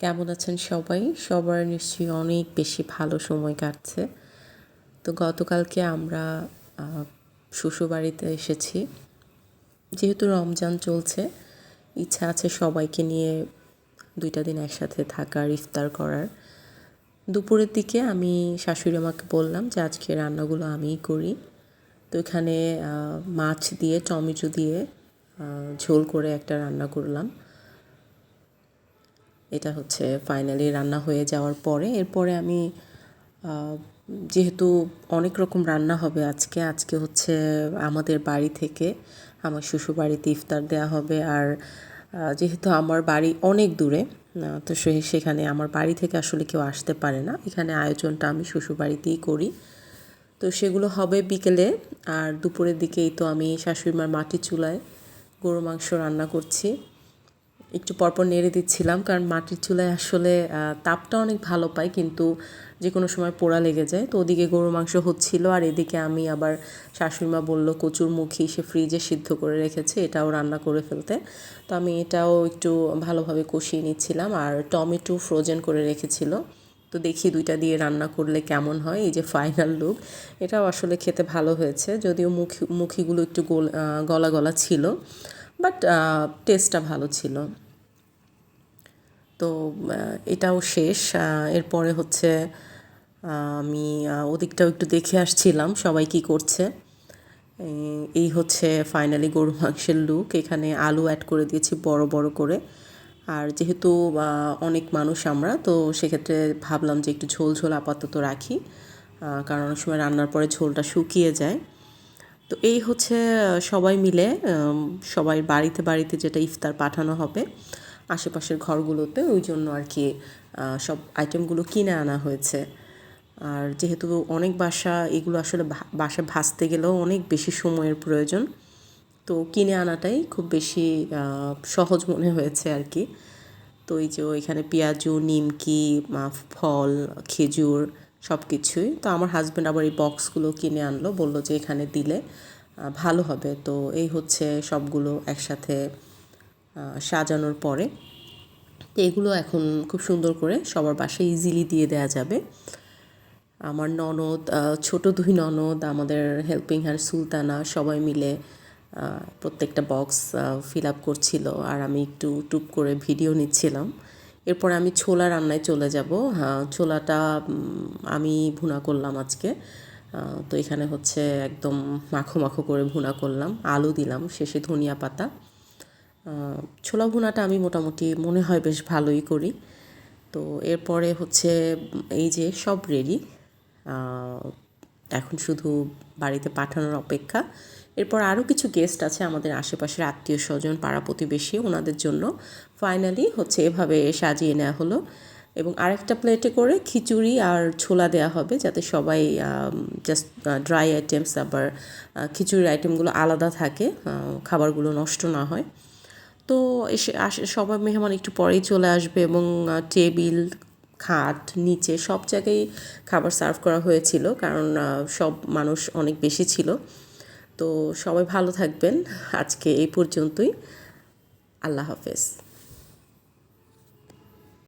কেমন আছেন সবাই? সবার নিশ্চয়ই অনেক বেশি ভালো সময় কাটছে। তো গতকালকে আমরা শ্বশুরবাড়িতে এসেছি। যেহেতু রমজান চলছে, ইচ্ছা আছে সবাইকে নিয়ে দুইটা দিন একসাথে থাকার, ইফতার করার। দুপুরের দিকে আমি শাশুড়ি আমাকে বললাম যে, আজকে রান্নাগুলো আমিই করি। তো এখানে মাছ দিয়ে, টমেটো দিয়ে ঝোল করে একটা রান্না করলাম। এটা হচ্ছে ফাইনালি রান্না হয়ে যাওয়ার পরে, এরপরে আমি যেহেতু অনেক রকম রান্না হবে আজকে আজকে হচ্ছে আমাদের বাড়ি থেকে আমার শ্বশুর বাড়িতে ইফতার দেওয়া হবে আর যেহেতু আমার বাড়ি অনেক দূরে তো সে, সেখানে আমার বাড়ি থেকে আসলে কেউ আসতে পারে না। এখানে আয়োজনটা আমি শ্বশুর বাড়িতেই করি। তো সেগুলো হবে বিকেলে আর দুপুরের দিকেই তো আমি শাশুড়িমার মাটির চুলায় গরু মাংস রান্না করছি। একটু পরপর নেড়ে দিচ্ছিলাম, কারণ মাটির চুলায় আসলে তাপটা অনেক ভালো পায় কিন্তু যে কোনো সময় পোড়া লেগে যায়। তো ওদিকে গরু মাংস হচ্ছিল, আর এদিকে আমি আবার শাশুড়িমা বলল, কচুর মুখি সে ফ্রিজে সিদ্ধ করে রেখেছে, এটাও রান্না করে ফেলতে। তো আমি এটাও একটু ভালোভাবে কষিয়ে নিচ্ছিলাম, আর টমেটো ফ্রোজেন করে রেখেছিল। তো দেখি দুইটা দিয়ে রান্না করলে কেমন হয়, এই যে ফাইনাল লুক এটাও আসলে খেতে ভালো হয়েছে, যদিও মুখি, মুখিগুলো একটু গলা গলা ছিল বাট টেস্টটা ভালো ছিল। তো এটাও শেষ। এরপরে হচ্ছে আমি ওদিকটাও একটু দেখে আসছিলাম সবাই কি করছে। এই- হচ্ছে ফাইনালি গরু মাংসের লুক এখানে আলু অ্যাড করে দিয়েছি বড় বড় করে। আর যেহেতু অনেক মানুষ আমরা, তো সেক্ষেত্রে ভাবলাম যে একটু ঝোল ঝোল আপাতত রাখি। কারণ অনেক সময় রান্নার পরে ঝোলটা শুকিয়ে যায়। তো এই হচ্ছে সবাই মিলে সবাই বাড়িতে বাড়িতে যেটা ইফতার পাঠানো হবে আশেপাশের ঘরগুলোতে ওই জন্য আর কি সব আইটেমগুলো কিনে আনা হয়েছে। আর যেহেতু অনেক বাসা, এগুলো আসলে বাসায় ভাজতে গেলেও অনেক বেশি সময়ের প্রয়োজন। তো কিনে আনাটাই খুব বেশি সহজ মনে হয়েছে আর কি। তো এই যে এখানে পেঁয়াজু, নিমকি ফল, খেজুর সব কিছুই তো আমার হাজব্যান্ড আবার এই বক্সগুলো কিনে আনলো, বলল যে এখানে দিলে ভালো হবে। তো এই হচ্ছে সবগুলো একসাথে সাজানোর পরে। তো এগুলো এখন খুব সুন্দর করে সবার বাসায় ইজিলি দিয়ে দেওয়া যাবে। আমার ননদ ছোট দুই ননদ, আমাদের হেল্পিং হ্যান্ড সুলতানা, সবাই মিলে প্রত্যেকটা বক্স ফিল আপ করছিল আর আমি একটু টুপ করে ভিডিও নিচ্ছিলাম। এরপর আমি ছোলা রান্নায় চলে যাব। হ্যাঁ ছোলাটা আমি ভুনা করলাম আজকে। তো এখানে হচ্ছে একদম মাখো মাখো করে ভুনা করলাম। আলু দিলাম, শেষে ধনিয়া পাতা। ছোলা ভুনাটা আমি মোটামুটি মনে হয় বেশ ভালোই করি। তো এরপরে হচ্ছে এই যে সব রেডি। এখন শুধু বাড়িতে পাঠানোর অপেক্ষা। এরপর আরও কিছু গেস্ট আছে আমাদের আশেপাশের আত্মীয় স্বজন, পাড়া প্রতিবেশী, ওনাদের জন্য। ফাইনালি হচ্ছে এভাবে সাজিয়ে নেওয়া হলো। এবং আরেকটা প্লেটে করে খিচুড়ি আর ছোলা দেওয়া হবে যাতে সবাই জাস্ট ড্রাই আইটেমস আবার খিচুড়ির আইটেমগুলো আলাদা থাকে খাবারগুলো নষ্ট না হয়। তো এসে আসে সবাই মেহমান একটু পরেই চলে আসবে এবং টেবিল, খাট, নিচে সব জায়গায় খাবার সার্ভ করা হয়েছিল কারণ সব মানুষ অনেক বেশি ছিল। তো সবাই ভালো থাকবেন। আজকে এই পর্যন্তই। আল্লাহ হাফেজ।